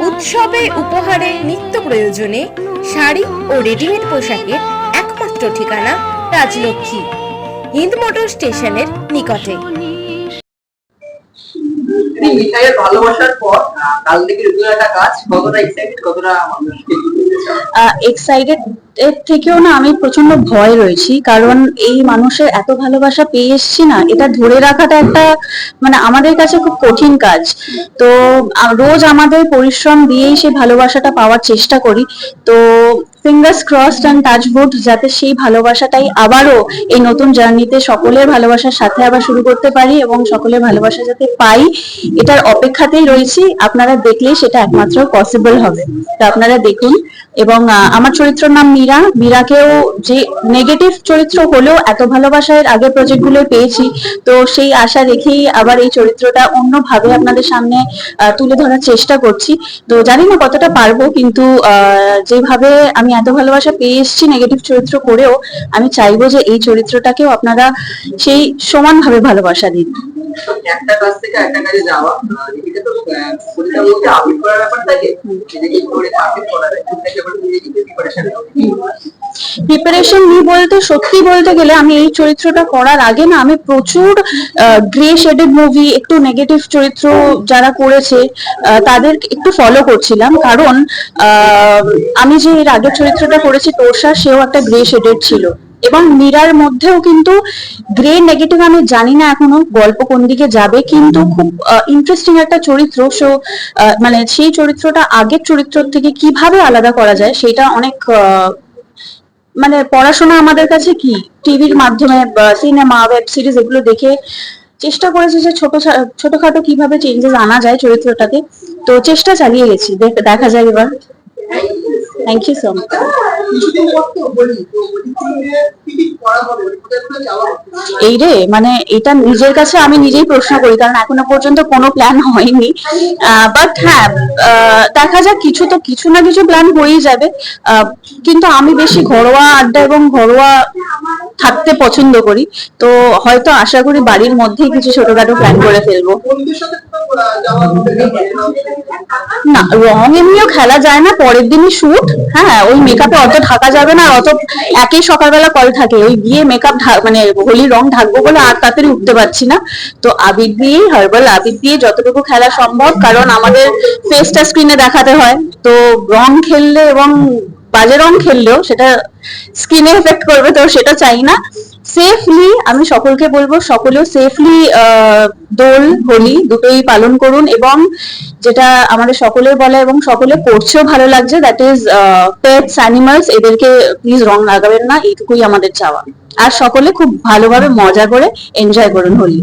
উৎসবে উপহারে নিত্য প্রয়োজনে শাড়ি ও রেডিমেড পোশাকের একমাত্র ঠিকানা রাজলক্ষ্মী হিন্দ মোটর স্টেশনের নিকটে মিঠাইয়ের ভালোবাসার পর আহ, কাল থেকে কাজ কতটা এক্সাইটেড কতটা মানুষকে? এক্সাইটেড এর থেকেও না আমি প্রচণ্ড ভয় রয়েছি, কারণ এই মানুষের এত ভালোবাসা পেয়ে এসছি না, এটা ধরে রাখাটা একটা মানে আমাদের কাছে খুব কঠিন কাজ। তো রোজ আমাদের পরিশ্রম দিয়েই সেই ভালোবাসাটা পাওয়ার চেষ্টা করি। তো ফিঙ্গার্স ক্রসড অ্যান্ড টাচবুড যাতে সেই ভালোবাসাটাই আবারও এই নতুন জার্নিতে সকলের ভালোবাসার সাথে আবার শুরু করতে পারি এবং সকলের ভালোবাসা যাতে পাই, এটার অপেক্ষাতেই রয়েছি। আপনারা দেখলেই সেটা একমাত্র পসিবল হবে। তো আপনারা দেখুন, এবং আমার চরিত্রের নাম মীরা। মীরাকেও যে নেগেটিভ চরিত্র হলেও এত ভালোবাসার আগের প্রজেক্টগুলো পেয়েছি। তো সেই আশা রেখেই আবার এই চরিত্রটা অন্যভাবে আপনাদের সামনে তুলে ধরার চেষ্টা করছি। তো জানি না কতটা পারব, কিন্তু যেভাবে আমি এত ভালোবাসা পেয়ে এসেছি নেগেটিভ চরিত্র করেও আমি চাইব যে এই চরিত্রটাকেও আপনারা সেই সমানভাবে ভালোবাসা দিন। একটা কাজ থেকে একটা কাজে যাওয়া তো মধ্যে করার ব্যাপার থাকে। করে করা যায় নিজেকে প্রিপারেশন? প্রিপারেশন নিয়ে বলতে সত্যি বলতে গেলে আমি এই চরিত্রটা করার আগে না আমি প্রচুর গ্রে শেডেড মুভি একটু নেগেটিভ চরিত্র যারা করেছে তাদের একটু ফলো করছিলাম। কারণ আমি যে এর আগের চরিত্রটা করেছি তোষা সেও একটা গ্রে শেডেড ছিল। এবং মীরার মধ্যেও কিন্তু গ্রে নেগেটিভ আমি জানি না এখনও গল্প কোন দিকে যাবে কিন্তু খুব ইন্টারেস্টিং একটা চরিত্র। সো মানে সেই চরিত্রটা আগের চরিত্র থেকে কীভাবে আলাদা করা যায় সেটা অনেক মানে পড়াশোনা আমাদের কাছে কি? টিভির মাধ্যমে সিনেমা ওয়েব সিরিজ এগুলো দেখে চেষ্টা করেছি যে ছোট ছোটখাটো কীভাবে চেঞ্জেস আনা যায় চরিত্রটাকে। তো চেষ্টা চালিয়ে গেছি দেখ- যাক এবার। থ্যাংক ইউ সো মাচ এই রে মানে এটা নিজের কাছে আমি নিজেই প্রশ্ন করি, কারণ এখনও পর্যন্ত কোনো প্ল্যান হয়নি। বাট হ্যাঁ দেখা যাক, কিছু তো, কিছু না কিছু প্ল্যান হয়েই যাবে। কিন্তু আমি বেশি ঘরোয়া আড্ডা এবং ঘরোয়া থাকতে পছন্দ করি। তো হয়তো আশা করি বাড়ির মধ্যেই কিছু ছোটখাটো প্ল্যান করে ফেলব। না রং এমনিও খেলা যায় না, পরের দিনই শুট হ্যাঁ ওই মেকআপে অত ঢাকা যাবে না, অত একই সকালবেলা কল থাকে। ওই গিয়ে মেকআপ মানে হোলি রং ঢাকবো বলে আর তাড়াতাড়ি উঠতে পারছি না। তো আবির দিয়ে হার্বাল আবির দিয়ে যতটুকু খেলা সম্ভব, কারণ আমাদের ফেসটা স্ক্রিনে দেখাতে হয়। তো রং খেললে এবং বাজে রং খেললেও সেটা স্কিনে এফেক্ট করবে তো সেটা চাই না। সেফলি আমি সকলকে বলব, সকলেও সেফলি দোল, হোলি দুটোই পালন করুন এবং যেটা আমাদের সকলের বলা এবং সকলে করছেও ভালো লাগছে দ্যাট ইজ পেটস অ্যানিমালস এদেরকে প্লিজ রং লাগাবেন না, এইটুকুই আমাদের চাওয়া। আর সকলে খুব ভালোভাবে মজা করে এনজয় করুন হোলি।